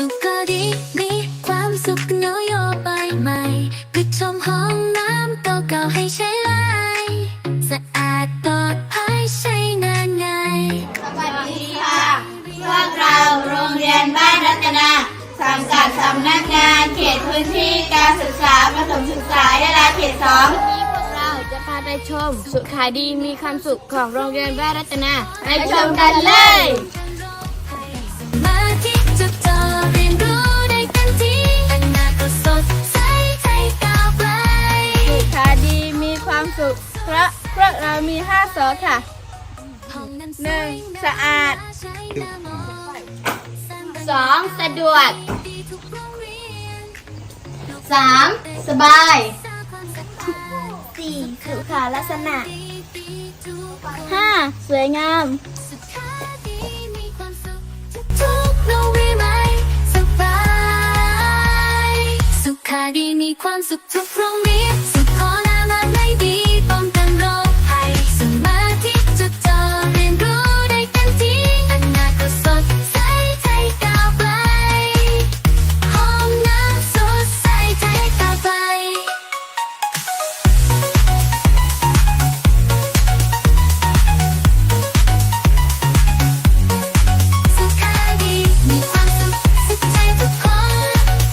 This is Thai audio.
สุขก็ดีมีความสุขนโยบายใหม่ปิดชมห้องน้ำเก่าๆให้ใช้ไลสะอาดปลอดภัยใช้งานง่ายสวัสดีค่ะ พวกเราโรงเรียนบ้านรัตนาสังกัดสำนักงานเขตพื้นที่การศึกษาประถมศึกษายะลาเขตสองวันนี้พวกเราจะพาไปชม สุขายดีมีความสุขของโรงเรียนบ้านรัตนา ไปชมกันเลย ความสุข เพราะพวกเรามีห้าสอค่ะห้องนั้นหนึ่งสะอาดใช้น้ำมนต์สองสะดวกดีทุกโรงเรียนสามสบายสร้างความศรัทธาสี่สุขาลักษณะดีดีทุกคนห้าสวยงามสุขาดีมีความสุขทุกๆโรงเรียนไหมสบายสุขาดีมีความสุขทุกโรงเรียน